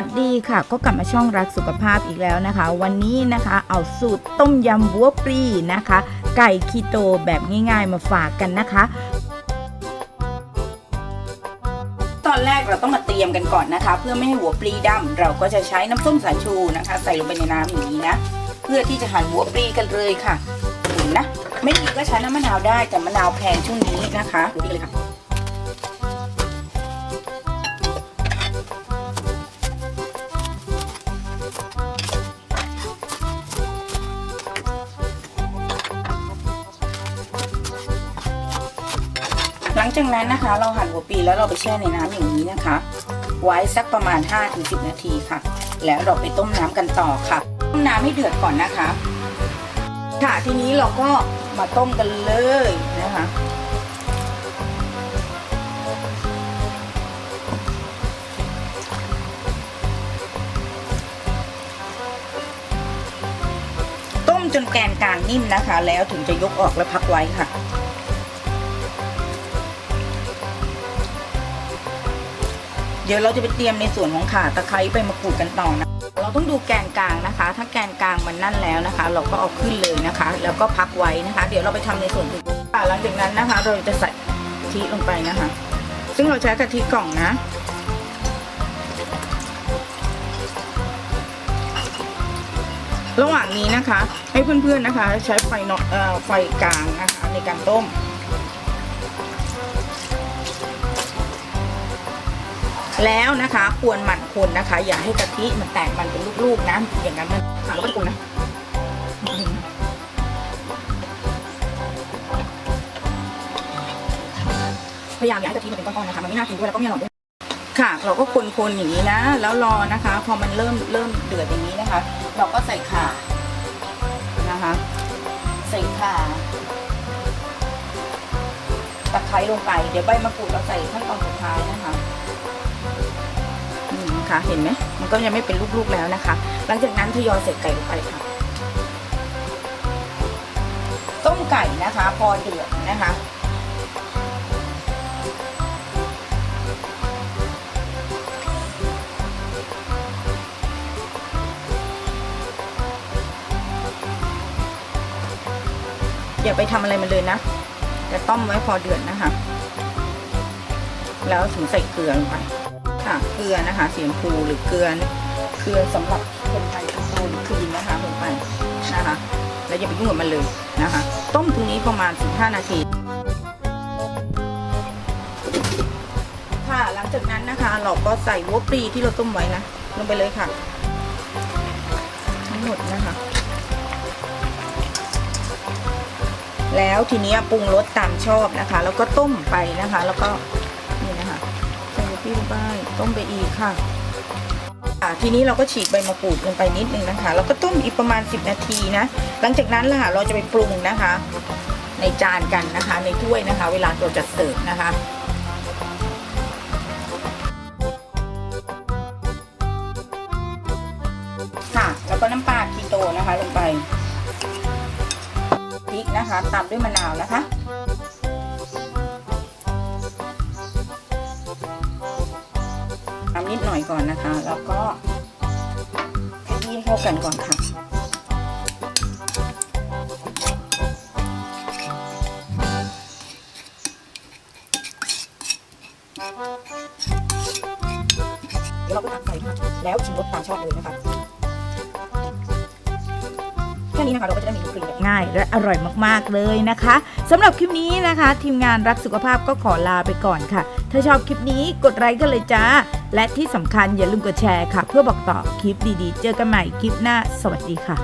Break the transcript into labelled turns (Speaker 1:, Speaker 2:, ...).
Speaker 1: วัสดีค่ะ ก็กลับมาช่องรักสุขภาพอีกแล้วนะคะ วันนี้นะคะเอาสูตรต้มยำบัวปรีนะคะ ไก่คีโตแบบง่าย ๆ มาฝากกันนะคะ ตอนแรกเราต้องมาเตรียมกันก่อนนะคะ เพื่อไม่ให้หัวปลีดำเราก็จะใช้น้ำส้มสายชูนะคะ ใส่ลงไปในน้ำอย่างนี้นะ เพื่อที่จะหั่นหัวปลีกันเลยค่ะเห็นนะไม่ดีก็ใช้น้ำมะนาวได้แต่มะนาวแพงช่วงนี้นะคะดูดีเลยค่ะ งจากนั้นนะคะ เราหั่นหัวปีแล้วเราไปแช่ในน้ำอย่างนี้นะคะ ไว้สักประมาณ 5-10 นาทีค่ะ แล้วเราไปต้มน้ำกันต่อค่ะ ต้มน้ำให้เดือดก่อนนะคะ ค่ะทีนี้เราก็มาต้มกันเลยนะคะต้มจนแกนกลางนิ่มนะคะ แล้วถึงจะยกออกแล้วพักไว้ค่ะ เดี๋ยวเราจะไปเตรียมในส่วนของข่าตะไคร้ไปมากรูดกันต่อนะ เราต้องดูแกนกลางนะคะ ถ้าแกนกลางมันนั่นแล้วนะคะ เราก็เอาขึ้นเลยนะคะ แล้วก็พักไว้นะคะ เดี๋ยวเราไปทำในส่วนอื่นหลังจากนั้นนะคะ เราจะใส่กะทิลงไปนะคะ ซึ่งเราใช้กะทิกล่องนะระหว่างนี้นะคะ ให้เพื่อนๆนะคะ ใช้ไฟนเอ่อไฟกลางนะคะในการต้ม แล้วนะคะควรหมั่นคนนะคะ อย่าให้กะทิมันแตกมันเป็นลูกๆนะอย่างนั้นมันถามว่าคนนะพยายามอย่าให้กะทิมันเป็นก้อนๆนะคะมันไม่น่ากินด้วยแล้วก็ไม่อร่อยด้วยค่ะ เราก็คนๆอย่างนี้นะ แล้วรอนะคะ พอมันเริ่มเริ่มเดือดอย่างนี้นะคะ เราก็ใส่ข่านะคะ ใส่ข่าตะไคร้ลงไป เดี๋ยวใบมะกรูดเราใส่ขั้นตอนสุดท้ายนะคะ นะคะ เห็นไหมมันก็ยังไม่เป็นลูกๆแล้วนะคะ หลังจากนั้นทยอยใส่ไก่ลงไปค่ะ ต้มไก่นะคะ พอเดือดนะคะอย่าไปทำอะไรมันเลยนะแต่ต้มไว้พอเดือดนะคะ แล้วถึงใส่เกลือลงไป ค่ะเกลือนะคะสีชมพูหรือเกลือเกลือสำหรับคนไทยทุกคนครีมนะคะลงไปนะคะ แล้วอย่าไปยุ่งกับมันเลยนะคะ ต้มตรงนี้ประมาณ 15 นาที ค่ะหลังจากนั้นนะคะ เราก็ใส่วัวปรีที่เราต้มไว้นะลงไปเลยค่ะทั้งหมดนะคะ แล้วทีนี้ปรุงรสตามชอบนะคะ แล้วก็ต้มไปนะคะ แล้วก็ ใส่วัวปรีลงไปต้มไปอีกค่ะอ่าทีนี้เราก็ฉีกใบมะกรูดลงไปนิดนึงนะคะ แล้วก็ต้มอีกประมาณ 10 นาทีนะ หลังจากนั้นล่ะเราจะไปปรุงนะคะ ในจานกันนะคะ ในถ้วยนะคะ เวลาเราจะเสิร์ฟนะคะค่ะแล้วก็น้ำปลาคีโตนะคะลงไปพริกนะคะตามด้วยมะนาวนะคะ นิดหน่อยก่อนนะคะ แล้วก็ขยี้ให้เข้ากันก่อนค่ะเดี๋ยวเราก็ตักใส่ค่ะแล้วชิมรสตามชอบเลยนะคะ แค่นี้นะคะเราก็จะได้เมนูฟรีแบบ ง่ายและอร่อยมากๆเลยนะคะสำหรับคลิปนี้นะคะ ทีมงานรักสุขภาพก็ขอลาไปก่อนค่ะ ถ้าชอบคลิปนี้กดไลค์กันเลยจ้า และที่สำคัญอย่าลืมกดแชร์ค่ะ เพื่อบอกต่อคลิปดีๆ เจอกันใหม่คลิปหน้า สวัสดีค่ะ